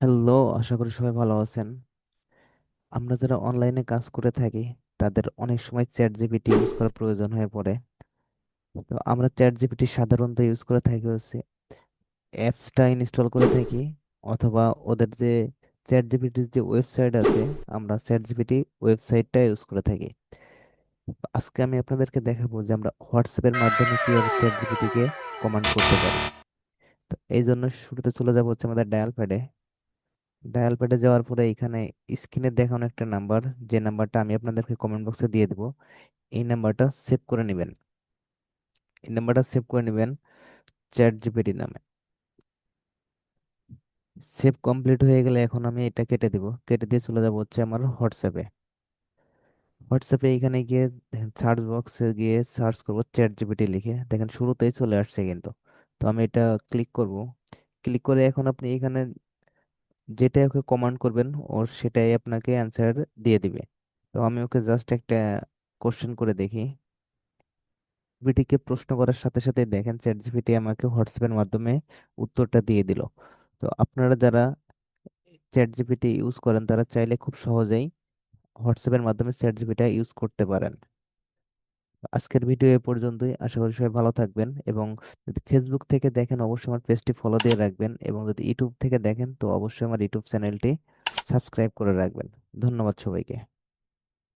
Hello আশা করি সবাই ভালো আছেন। আমরা যারা অনলাইনে কাজ করে থাকি, তাদের অনেক সময় চ্যাট জিপিটি ইউজ করার প্রয়োজন হয়ে পড়ে। তো আমরা চ্যাট জিপিটি সাধারণত ইউজ করে থাকি হচ্ছে অ্যাপসটা ইনস্টল করে থাকি, অথবা ওদের যে চ্যাট জিপিটির যে ওয়েবসাইট আছে, আমরা চ্যাট জিপিটি ওয়েবসাইটটা ইউজ করে থাকি। আজকে আমি আপনাদেরকে দেখাবো যে আমরা হোয়াটসঅ্যাপের মাধ্যমে কীভাবে চ্যাট জিপিটিকে কমান্ড করতে পারি। তো এই জন্য শুরুতে চলে যাব হচ্ছে আমাদের ডায়াল প্যাডে ডায়াল প্যাডে যাওয়ার পরে এখানে স্ক্রিনে দেখানো একটা নাম্বার, যে নাম্বারটা আমি আপনাদেরকে কমেন্ট বক্সে দিয়ে দেবো, এই নাম্বারটা সেভ করে নেবেন। এই নাম্বারটা সেভ করে নেবেন চ্যাট জিপিটি নামে। সেভ কমপ্লিট হয়ে গেলে এখন আমি এটা কেটে দিব। কেটে দিয়ে চলে যাব হচ্ছে আমার হোয়াটসঅ্যাপে হোয়াটসঅ্যাপে এখানে গিয়ে সার্চ বক্সে গিয়ে সার্চ করব চ্যাট জিপিটি লিখে। দেখেন শুরুতেই চলে আসছে কিন্তু। তো আমি এটা ক্লিক করব। ক্লিক করে এখন আপনি এখানে যেটা ওকে কমান্ড করবেন, ওর সেটাই আপনাকে অ্যান্সার দিয়ে দিবে। তো আমি ওকে জাস্ট একটা কোশ্চেন করে দেখি। জিপিটিকে প্রশ্ন করার সাথে সাথে দেখেন চ্যাট জিপিটি আমাকে হোয়াটসঅ্যাপের মাধ্যমে উত্তরটা দিয়ে দিল। তো আপনারা যারা চ্যাট জিপিটি ইউজ করেন, তারা চাইলে খুব সহজেই হোয়াটসঅ্যাপের মাধ্যমে চ্যাট জিপিটি ইউজ করতে পারেন। আজকের ভিডিও এ পর্যন্তই। আশা করি সবাই ভালো থাকবেন এবং যদি ফেসবুক থেকে দেখেন, অবশ্যই আমার পেজটি ফলো দিয়ে রাখবেন এবং যদি ইউটিউব থেকে দেখেন, তো অবশ্যই আমার ইউটিউব চ্যানেলটি সাবস্ক্রাইব করে রাখবেন। ধন্যবাদ সবাইকে।